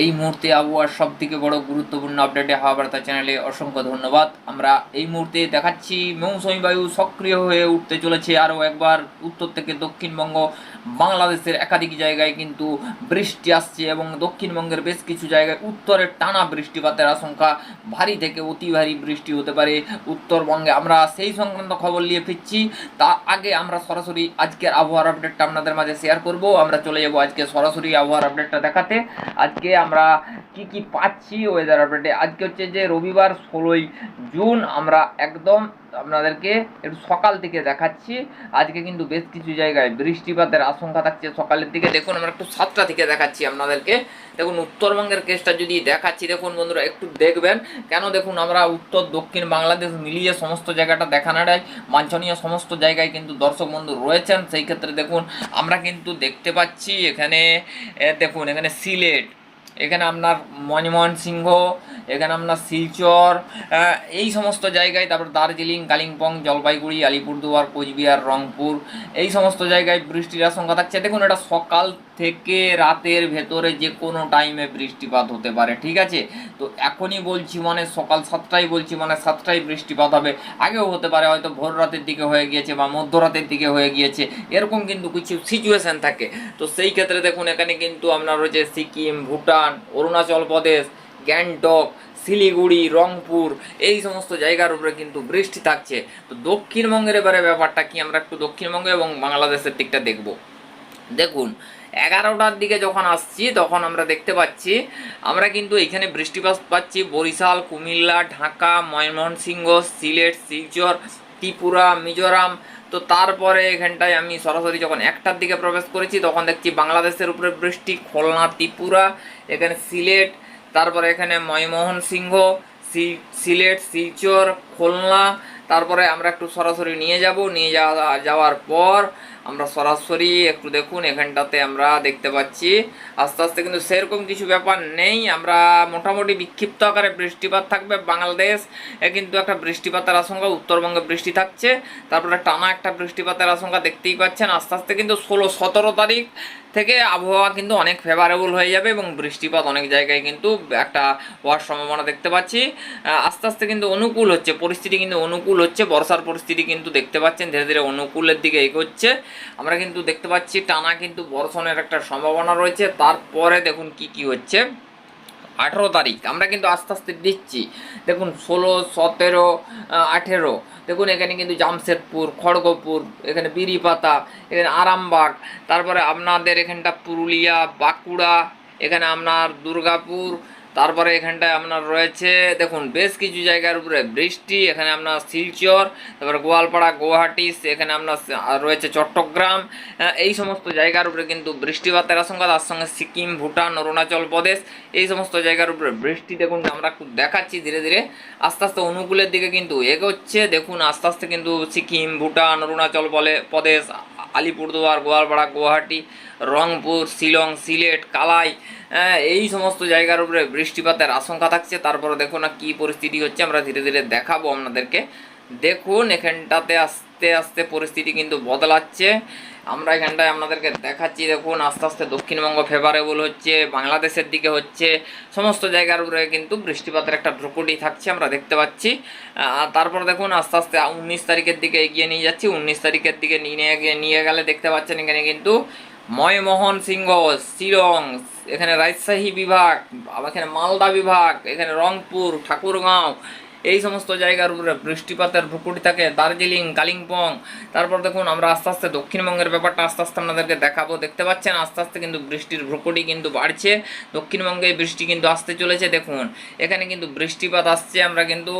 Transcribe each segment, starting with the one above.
এই মুহূর্তে আবহাওয়ার সব থেকে বড় গুরুত্বপূর্ণ আপডেটে হাওয়া বার্তা চ্যানেলে অসংখ্য ধন্যবাদ। আমরা এই মুহূর্তে দেখাচ্ছি মৌসুমী বায়ু সক্রিয় হয়ে উঠতে চলেছে আরও একবার উত্তর থেকে দক্ষিণবঙ্গ। বাংলাদেশের একাধিক জায়গায় কিন্তু বৃষ্টি আসছে এবং দক্ষিণবঙ্গের বেশ কিছু জায়গায় উত্তরের টানা বৃষ্টিপাতের আশঙ্কা। ভারী থেকে অতি ভারী বৃষ্টি হতে পারে উত্তরবঙ্গে। আমরা সেই সংক্রান্ত খবর নিয়ে ফিরছি। তা আগে আমরা সরাসরি আজকের আবহাওয়ার আপডেটটা আপনাদের মাঝে শেয়ার করব। আমরা চলে যাব আজকে সরাসরি আবহাওয়ার আপডেটটা দেখাতে। আজকে আমরা কি কি পাচ্ছি ওয়েদার আপডেটে আজকে হচ্ছে যে রবিবার ষোলোই জুন, আমরা একদম আপনাদেরকে একটু সকাল থেকে দেখাচ্ছি। আজকে কিন্তু বেশ কিছু জায়গায় বৃষ্টিপাতের আশঙ্কা থাকছে সকালের দিকে। দেখুন, আমরা একটু সাতটা থেকে দেখাচ্ছি আপনাদেরকে। দেখুন, উত্তরবঙ্গের কেসটা যদি দেখাচ্ছি, দেখুন বন্ধুরা, একটু দেখবেন। কেন দেখুন, আমরা উত্তর, দক্ষিণ বাংলাদেশ মিলিয়ে সমস্ত জায়গাটা দেখানোটাই বাঞ্ছনীয় সমস্ত জায়গায় কিন্তু দর্শক বন্ধু রয়েছেন। সেই ক্ষেত্রে দেখুন, আমরা কিন্তু দেখতে পাচ্ছি এখানে দেখুন, এখানে সিলেট এখানে আপনার মনমোহন সিংহ, এখানে আপনার শিলচর এই সমস্ত জায়গায়, তারপর দার্জিলিং, কালিম্পং, জলপাইগুড়ি, আলিপুরদুয়ার, কোচবিহার, রংপুর, এই সমস্ত জায়গায় বৃষ্টির আশঙ্কা থাকছে। দেখুন, এটা সকাল থেকে রাতের ভেতরে যে কোনো টাইমে বৃষ্টিপাত হতে পারে, ঠিক আছে? তো এখনই বলছি মানে সকাল সাতটায় বলছি মানে সাতটায় বৃষ্টিপাত হবে। আগেও হতে পারে, হয়তো ভোর রাতের দিকে হয়ে গিয়েছে বা মধ্যরাতের দিকে হয়ে গিয়েছে, এরকম কিন্তু কিছু সিচুয়েশন থাকে। তো সেই ক্ষেত্রে দেখুন, এখানে কিন্তু আপনার রয়েছে সিকিম, ভুটান অরুণাচল প্রদেশ, গ্যাংটক, শিলিগুড়ি, রংপুর, এই সমস্ত জায়গার উপরে কিন্তু বৃষ্টি থাকছে। তো দক্ষিণবঙ্গের এবারে ব্যাপারটা কি? আমরা একটু দক্ষিণবঙ্গ এবং বাংলাদেশের দিকটা দেখব। দেখুন, এগারোটার দিকে যখন আসছি, তখন আমরা দেখতে পাচ্ছি, আমরা কিন্তু এখানে বৃষ্টিপাত পাচ্ছি। বরিশাল, কুমিল্লা, ঢাকা, ময়মনসিংহ, সিলেট, শিলচর ত্রিপুরা, মিজোরাম, তো তারপরে এখানটায় আমি সরাসরি যখন একটার দিকে প্রবেশ করেছি, তখন দেখছি বাংলাদেশের উপরে বৃষ্টি, খুলনা, ত্রিপুরা, এখানে সিলেট, তারপরে এখানে ময়মোহন সিংহ সিলেট, শিলচর, খুলনা, তারপরে আমরা একটু সরাসরি নিয়ে যাব। নিয়ে যাওয়া, যাওয়ার পর আমরা সরাসরি একটু দেখুন, এখানটাতে আমরা দেখতে পাচ্ছি। আস্তে আস্তে কিন্তু সেরকম কিছু ব্যাপার নেই। আমরা মোটামুটি বিক্ষিপ্ত আকারে বৃষ্টিপাত থাকবে বাংলাদেশ। এ কিন্তু একটা বৃষ্টিপাতের আশঙ্কা, উত্তরবঙ্গে বৃষ্টি থাকছে। তারপরে টানা একটা বৃষ্টিপাতের আশঙ্কা দেখতেই পাচ্ছেন। আস্তে আস্তে কিন্তু ষোলো, সতেরো তারিখ থেকে আবহাওয়া কিন্তু অনেক ফেভারেবল হয়ে যাবে এবং বৃষ্টিপাত অনেক জায়গায় কিন্তু একটা হওয়ার সম্ভাবনা দেখতে পাচ্ছি। আস্তে আস্তে কিন্তু অনুকূল হচ্ছে, পরিস্থিতি কিন্তু অনুকূল হচ্ছে, বর্ষার পরিস্থিতি কিন্তু দেখতে পাচ্ছেন। ধীরে ধীরে অনুকূলের দিকে এগোচ্ছে। আমরা কিন্তু দেখতে পাচ্ছি টানা কিন্তু বর্ষণের একটা সম্ভাবনা রয়েছে। তারপরে দেখুন কি কি হচ্ছে। আঠেরো তারিখ, আমরা কিন্তু আস্তে আস্তে দিচ্ছি। দেখুন ষোলো, সতেরো আঠেরো। দেখুন এখানে কিন্তু জামশেদপুর, খড়গপুর, এখানে বিরিপাতা এখানে আরামবাগ, তারপরে আপনাদের এখানটা পুরুলিয়া, বাঁকুড়া, এখানে আপনার দুর্গাপুর তারপরে এখানটায় আপনার রয়েছে, দেখুন, বেশ কিছু জায়গার উপরে বৃষ্টি, এখানে আপনার শিলচর, তারপরে গোয়ালপাড়া, গুয়াহাটি, এখানে আপনার রয়েছে চট্টগ্রাম এই সমস্ত জায়গার উপরে কিন্তু বৃষ্টিপাতের আশঙ্কা, তার সঙ্গে সিকিম, ভুটান, অরুণাচল প্রদেশ, এই সমস্ত জায়গার উপরে বৃষ্টি দেখুন, আমরা একটু দেখাচ্ছি ধীরে ধীরে, আস্তে আস্তে অনুকূলের দিকে কিন্তু এগোচ্ছে, দেখুন, আস্তে আস্তে কিন্তু সিকিম, ভুটান, অরুণাচল বলে প্রদেশ, আলিপুরদুয়ার, গোয়ালপাড়া, গুয়াহাটি, রংপুর, শিলং, সিলেট, কালাই এই সমস্ত জায়গার উপরে বৃষ্টিপাতের আশঙ্কা থাকছে। তারপরে দেখুন না কী পরিস্থিতি হচ্ছে, আমরা ধীরে ধীরে দেখাবো আপনাদেরকে। দেখুন, এখানটাতে আস্তে আস্তে পরিস্থিতি কিন্তু বদলাচ্ছে। আমরা এখানটায় আপনাদেরকে দেখাচ্ছি, দেখুন, আস্তে আস্তে দক্ষিণবঙ্গ ফেভারেবল হচ্ছে, বাংলাদেশের দিকে হচ্ছে। সমস্ত জায়গার উপরে কিন্তু বৃষ্টিপাতের একটা ভ্রুকুটি থাকছে, আমরা দেখতে পাচ্ছি। তারপর দেখুন, আস্তে আস্তে উনিশ তারিখের দিকে এগিয়ে নিয়ে যাচ্ছি। উনিশ তারিখের দিকে নিয়ে নিয়ে গেলে দেখতে পাচ্ছেন এখানে কিন্তু ময়মোহন সিংহ শিলং এখানে রাজশাহী বিভাগ আবার এখানে মালদা বিভাগ, এখানে রংপুর, ঠাকুরগাঁও, এই সমস্ত জায়গার উপরে বৃষ্টিপাতের ভ্রুকুটি থাকে, দার্জিলিং, কালিম্পং। তারপর দেখুন, আমরা আস্তে আস্তে দক্ষিণবঙ্গের ব্যাপারটা আস্তে আস্তে আপনাদেরকে দেখাবো। দেখতে পাচ্ছেন, আস্তে আস্তে কিন্তু বৃষ্টির ভ্রুকুটি কিন্তু বাড়ছে। দক্ষিণবঙ্গে বৃষ্টি কিন্তু আসতে চলেছে, দেখুন। এখানে কিন্তু বৃষ্টিপাত আসছে, আমরা কিন্তু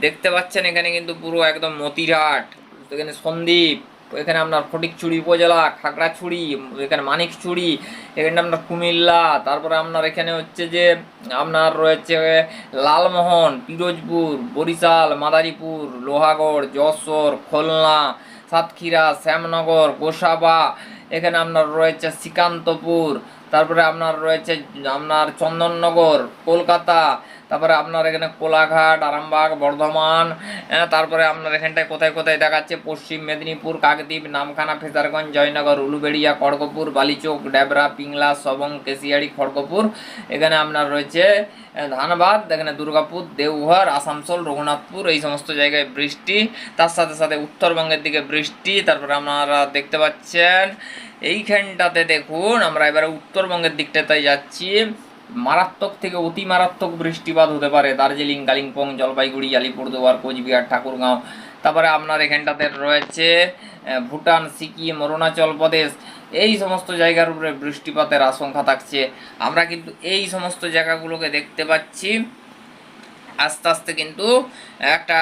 দেখতে পাচ্ছেন, এখানে কিন্তু পুরো একদম মতিরাট এখানে সন্দ্বীপ এখানে আপনার ফটিকচুড়ি উপজেলা, খাগড়াছুড়ি, এখানে মানিকচুড়ি, এখানে আপনার কুমিল্লা, তারপরে আপনার এখানে হচ্ছে যে আপনার রয়েছে লালমোহন, পিরোজপুর, বরিশাল, মাদারীপুর, লোহাগড়, যশোর, খুলনা, সাতক্ষীরা, শ্যামনগর, গোসাবা, এখানে আপনার রয়েছে শ্রীকান্তপুর তারপরে আপনার রয়েছে, আপনার চন্দননগর, কলকাতা, তারপরে আপনার এখানে কোলাঘাট, আরামবাগ, বর্ধমান তারপরে আপনার এখানটায় কোথায় কোথায় দেখাচ্ছে পশ্চিম মেদিনীপুর, কাকদ্বীপ, নামখানা, ফেজারগঞ্জ, জয়নগর, উলুবেড়িয়া খড়গপুর বালিচক ডেবরা পিংলা, সবং, কেশিয়াড়ি, খড়গপুর, এখানে আপনার রয়েছে ধানবাদ, এখানে দুর্গাপুর, দেওঘর, আসানসোল, রঘুনাথপুর, এই সমস্ত জায়গায় বৃষ্টি, তার সাথে সাথে উত্তরবঙ্গের দিকে বৃষ্টি, তারপরে আপনারা দেখতে পাচ্ছেন এইখানটাতে দেখুন, আমরা এবারে উত্তরবঙ্গের দিকটাতে যাচ্ছি। মারাত্মক থেকে অতি মারাত্মক বৃষ্টিপাত হতে পারে দার্জিলিং, কালিম্পং, জলপাইগুড়ি, আলিপুরদুয়ার, কোচবিহার, ঠাকুরগাঁও। তারপরে আপনার এখানটাতে রয়েছে ভুটান, সিকিম, অরুণাচল প্রদেশ। এই সমস্ত জায়গার উপরে বৃষ্টিপাতের আশঙ্কা থাকছে। আমরা কিন্তু এই সমস্ত জায়গাগুলোকে দেখতে পাচ্ছি। আস্তে আস্তে কিন্তু একটা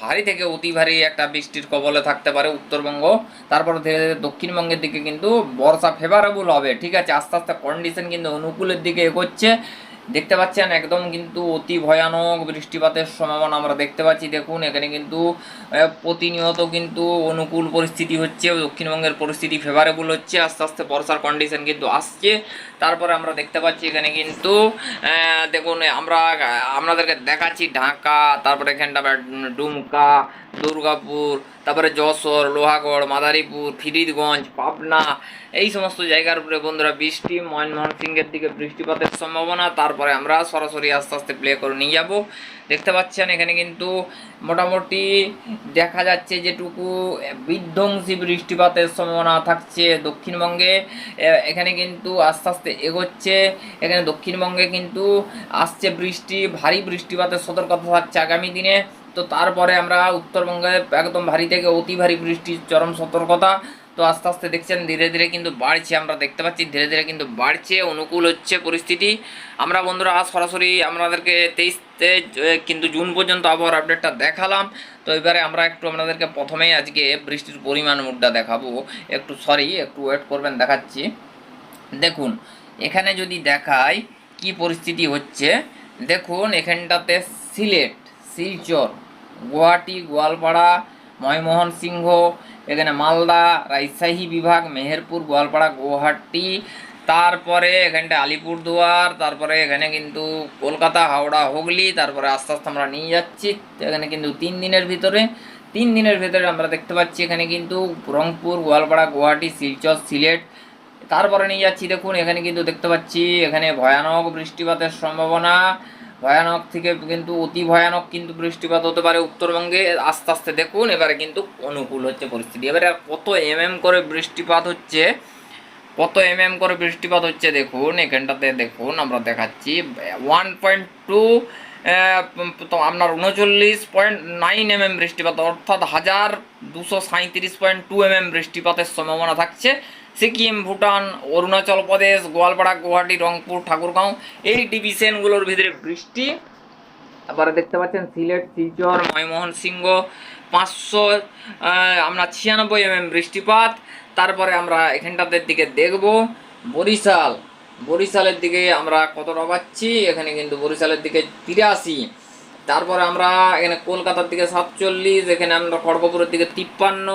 ভারী থেকে অতি ভারী একটা বৃষ্টির কবলে থাকতে পারে উত্তরবঙ্গ। তারপর ধীরে ধীরে দক্ষিণবঙ্গের দিকে কিন্তু বর্ষা ফেভারেবল হবে। ঠিক আছে, আস্তে আস্তে কন্ডিশন কিন্তু অনুকূলের দিকে এগোচ্ছে। দেখতে পাচ্ছেন একদম কিন্তু অতি ভয়ানক বৃষ্টিপাতের সম্ভাবনা আমরা দেখতে পাচ্ছি। দেখুন, এখানে কিন্তু প্রতিনিয়ত কিন্তু অনুকূল পরিস্থিতি হচ্ছে, দক্ষিণবঙ্গের পরিস্থিতি ফেভারেবল হচ্ছে, আস্তে আস্তে বর্ষার কন্ডিশন কিন্তু আসছে। তারপরে আমরা দেখতে পাচ্ছি এখানে কিন্তু দেখুন, আমরা, আপনাদেরকে দেখাচ্ছি ঢাকা, তারপরে এখানটা ডুমকা দুর্গাপুর, তারপরে যশোর, লোহাগড়, মাদারীপুর, ফিরিদগঞ্জ, পাবনা, এই সমস্ত জায়গার উপরে বন্ধুরা বৃষ্টি ময়নমোহন সিংয়ের দিকে বৃষ্টিপাতের সম্ভাবনা, তারপরে আমরা সরাসরি আস্তে আস্তে প্লে করে নিয়ে যাব। দেখতে পাচ্ছেন এখানে কিন্তু মোটামুটি দেখা যাচ্ছে যেটুকু বিধ্বংসী বৃষ্টিপাতের সম্ভাবনা থাকছে দক্ষিণবঙ্গে। এখানে কিন্তু আস্তে আস্তে এগোচ্ছে। এখানে দক্ষিণবঙ্গে কিন্তু আসছে বৃষ্টি, ভারী বৃষ্টিপাতের সতর্কতা থাকছে আগামী দিনে। তো তারপরে আমরা উত্তরবঙ্গে একদম ভারী থেকে অতি ভারী বৃষ্টির চরম সতর্কতা। তো আস্তে আস্তে দেখছেন ধীরে ধীরে কিন্তু বাড়ছে, আমরা দেখতে পাচ্ছি ধীরে ধীরে কিন্তু বাড়ছে, অনুকূল হচ্ছে পরিস্থিতি। আমরা বন্ধুরা সরাসরি আপনাদেরকে তেইশতে কিন্তু জুন পর্যন্ত আবহাওয়ার আপডেটটা দেখালাম। তো এবারে আমরা একটু আপনাদেরকে প্রথমেই আজকে বৃষ্টির পরিমাণ মুডটা দেখাবো। একটু সরি একটু ওয়েট করবেন, দেখাচ্ছি। দেখুন, এখানে যদি দেখাই কি পরিস্থিতি হচ্ছে, দেখুন এখানটাতে সিলেট শিলচর। গুয়াহাটি, গোয়ালপাড়া, ময়মোহন সিংহ, এখানে মালদা, রাজশাহী বিভাগ, মেহেরপুর, গোয়ালপাড়া, গুয়াহাটি, তারপরে এখানটা আলিপুরদুয়ার, তারপরে এখানে কিন্তু কলকাতা, হাওড়া, হুগলি, তারপরে আস্তে আস্তে আমরা নিয়ে যাচ্ছি। এখানে কিন্তু তিন দিনের ভিতরে, তিন দিনের ভিতরে আমরা দেখতে পাচ্ছি এখানে কিন্তু রংপুর, গোয়ালপাড়া, গুয়াহাটি, শিলচর, সিলেট, তারপরে নিয়ে যাচ্ছি দেখুন, এখানে কিন্তু দেখতে পাচ্ছি এখানে ভয়ানক বৃষ্টিপাতের সম্ভাবনা। ভয়ানক থেকে কিন্তু অতি ভয়ানক কিন্তু বৃষ্টিপাত হতে পারে উত্তরবঙ্গে। আস্তে আস্তে দেখুন, এবারে কিন্তু অনুকূল হচ্ছে পরিস্থিতি। এবারে কত এম এম করে বৃষ্টিপাত হচ্ছে? কত এম এম করে বৃষ্টিপাত হচ্ছে দেখুন, এখানটাতে দেখুন, আমরা দেখাচ্ছি। ওয়ান পয়েন্ট টু তো আপনার উনচল্লিশ পয়েন্ট নাইন এম এম বৃষ্টিপাত, অর্থাৎ হাজার দুশো সাঁত্রিশ পয়েন্ট টু এম এম বৃষ্টিপাতের সম্ভাবনা থাকছে। সিকিম, ভুটান, অরুণাচল প্রদেশ, গোয়ালপাড়া, গুয়াহাটি, রংপুর, ঠাকুরগাঁও, এই ডিভিশনগুলোর ভিতরে বৃষ্টি। তারপরে দেখতে পাচ্ছেন সিলেট, শিলচর ময়মোহন সিংহ পাঁচশো আমরা ছিয়ানব্বই এম বৃষ্টিপাত। তারপরে আমরা এখানটাতে দিকে দেখব। বরিশাল, বরিশালের দিকে আমরা কতটা পাচ্ছি এখানে কিন্তু বরিশালের দিকে তিরাশি। তারপরে আমরা এখানে কলকাতার দিকে সাতচল্লিশ, এখানে আমরা খড়গপুরের দিকে তিপ্পান্ন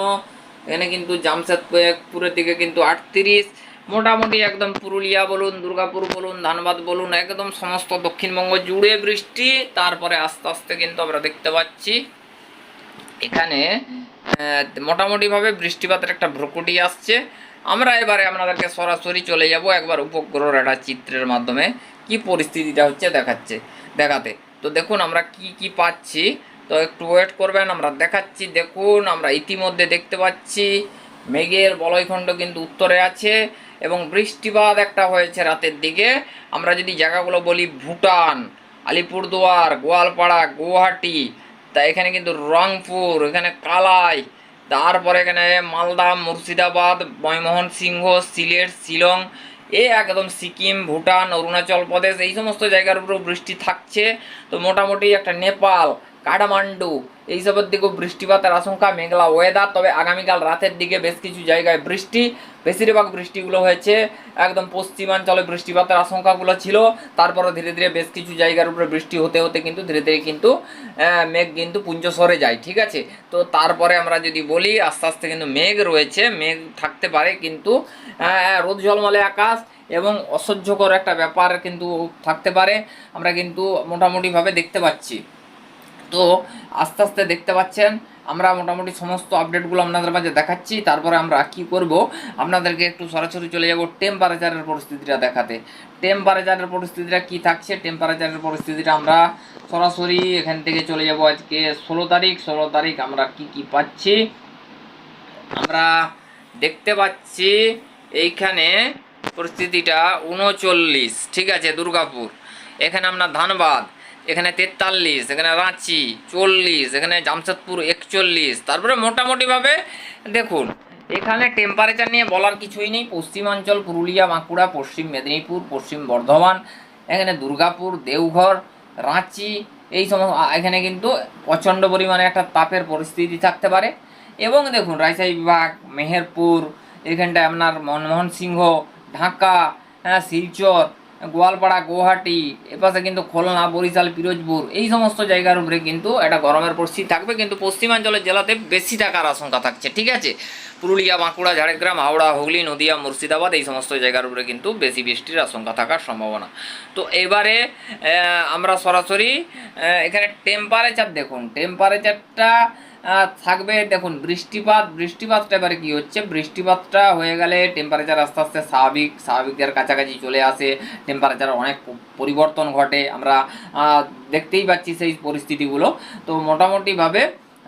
এখানে কিন্তু জামশেদপুরের দিকে কিন্তু আটত্রিশ। মোটামুটি একদম পুরুলিয়া বলুন, দুর্গাপুর বলুন, ধানবাদ বলুন, একদম সমস্ত দক্ষিণবঙ্গ জুড়ে বৃষ্টি। তারপরে আস্তে আস্তে কিন্তু আমরা দেখতে পাচ্ছি, এখানে মোটামুটিভাবে বৃষ্টিপাতের একটা ভ্রুকুটি আসছে। আমরা এবারে আপনাদেরকে সরাসরি চলে যাব একবার উপগ্রহর একটা চিত্রের মাধ্যমে, কি পরিস্থিতিটা হচ্ছে দেখাচ্ছে, দেখাতে। তো দেখুন আমরা কি কি পাচ্ছি। তো একটু ওয়েট করবেন, আমরা দেখাচ্ছি, দেখুন, আমরা ইতিমধ্যে দেখতে পাচ্ছি, মেঘের বলয়খণ্ড কিন্তু উত্তরে আছে এবং বৃষ্টিপাত একটা হয়েছে রাতের দিকে। আমরা যদি জায়গাগুলো বলি, ভুটান, আলিপুরদুয়ার, গোয়ালপাড়া, গুয়াহাটি, তা এখানে কিন্তু রংপুর, এখানে কালাই, তারপরে এখানে মালদা, মুর্শিদাবাদ ময়মোহন সিংহ সিলেট, শিলং, এ একদম সিকিম, ভুটান, অরুণাচল প্রদেশ, এই সমস্ত জায়গার উপরেও বৃষ্টি থাকছে। তো মোটামুটি একটা নেপাল কাঠমান্ডু। এইসবের দিকেও বৃষ্টিপাতের আশঙ্কা, মেঘলা ওয়েদার তবে আগামীকাল রাতের দিকে বেশ কিছু জায়গায় বৃষ্টি। বেশিরভাগ বৃষ্টিগুলো হয়েছে একদম পশ্চিমাঞ্চলে বৃষ্টিপাতের আশঙ্কাগুলো ছিল। তারপরে ধীরে ধীরে বেশ কিছু জায়গার উপরে বৃষ্টি হতে হতে কিন্তু ধীরে ধীরে কিন্তু মেঘ কিন্তু পুঞ্জ সরে যায়, ঠিক আছে? তো তারপরে আমরা যদি বলি, আস্তে আস্তে কিন্তু মেঘ রয়েছে, মেঘ থাকতে পারে কিন্তু রোদ ঝলমলে আকাশ এবং অসহ্যকর একটা ব্যাপার কিন্তু থাকতে পারে। আমরা কিন্তু মোটামুটিভাবে দেখতে পাচ্ছি। তো আস্তে আস্তে দেখতে পাচ্ছেন, আমরা মোটামুটি সমস্ত আপডেটগুলো আপনাদের মাঝে দেখাচ্ছি, তারপরে আমরা কি করব, আপনাদেরকে একটু সরাসরি চলে যাব টেম্পারেচারের পরিস্থিতিটা দেখাতে। টেম্পারেচারের পরিস্থিতিটা কি থাকছে? টেম্পারেচারের পরিস্থিতিটা আমরা সরাসরি এখান থেকে চলে যাব আজকে ষোলো তারিখ। ষোলো তারিখ আমরা কি কি পাচ্ছি? আমরা দেখতে পাচ্ছি এইখানে পরিস্থিতিটা উনচল্লিশ, ঠিক আছে, দুর্গাপুর। এখানে আপনার ধানবাদ এখানে তেতাল্লিশ, এখানে রাঁচি চল্লিশ, এখানে জামশেদপুর একচল্লিশ। তারপরে মোটামুটিভাবে দেখুন, এখানে টেম্পারেচার নিয়ে বলার কিছুই নেই। পশ্চিমাঞ্চল, পুরুলিয়া, বাঁকুড়া, পশ্চিম মেদিনীপুর, পশ্চিম বর্ধমান, এখানে দুর্গাপুর, দেওঘর, রাঁচি, এই সমস্ত এখানে কিন্তু প্রচণ্ড পরিমাণে একটা তাপের পরিস্থিতি থাকতে পারে। এবং দেখুন, রাজশাহী বিভাগ, মেহেরপুর, এখানটায় আপনার মনমোহন সিংহ, ঢাকা হ্যাঁ শিলচর গোয়ালপাড়া, গুয়াহাটি, এপাশে কিন্তু খুলনা, বরিশাল, পিরোজপুর, এই সমস্ত জায়গার উপরে কিন্তু একটা গরমের পরিস্থিতি থাকবে। কিন্তু পশ্চিমাঞ্চলের জেলাতে বেশি থাকার আশঙ্কা থাকছে, ঠিক আছে? পুরুলিয়া, বাঁকুড়া, ঝাড়গ্রাম, হাওড়া, হুগলি, নদিয়া, মুর্শিদাবাদ, এই সমস্ত জায়গার উপরে কিন্তু বেশি বৃষ্টির আশঙ্কা থাকার সম্ভাবনা। তো এবারে আমরা সরাসরি এখানে টেম্পারেচার দেখুন। টেম্পারেচারটা থাকবে, দেখুন, বৃষ্টিপাত, বৃষ্টিপাতটা এবারে কি হচ্ছে? বৃষ্টিপাতটা হয়ে গেলে টেম্পারেচার আস্তে আস্তে স্বাভাবিক স্বাভাবিকের কাছাকাছি চলে আসে। টেম্পারেচার অনেক পরিবর্তন ঘটে। আমরা দেখতেই পাচ্ছি সেই পরিস্থিতিগুলো। তো মোটামুটিভাবে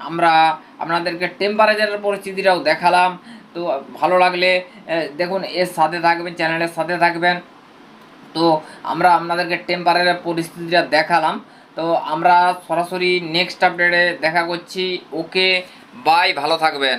আমরা আপনাদেরকে টেম্পারেচারের পরিস্থিতিটাও দেখালাম। তো ভালো লাগলে দেখুন, এর সাথে থাকবেন চ্যানেলের সাথে থাকবেন। তো আমরা আপনাদেরকে টেম্পারেচার পরিস্থিতিটা দেখালাম। তো আমরা সরাসরি নেক্সট আপডেটে দেখা করছি। ওকে বাই ভালো থাকবেন।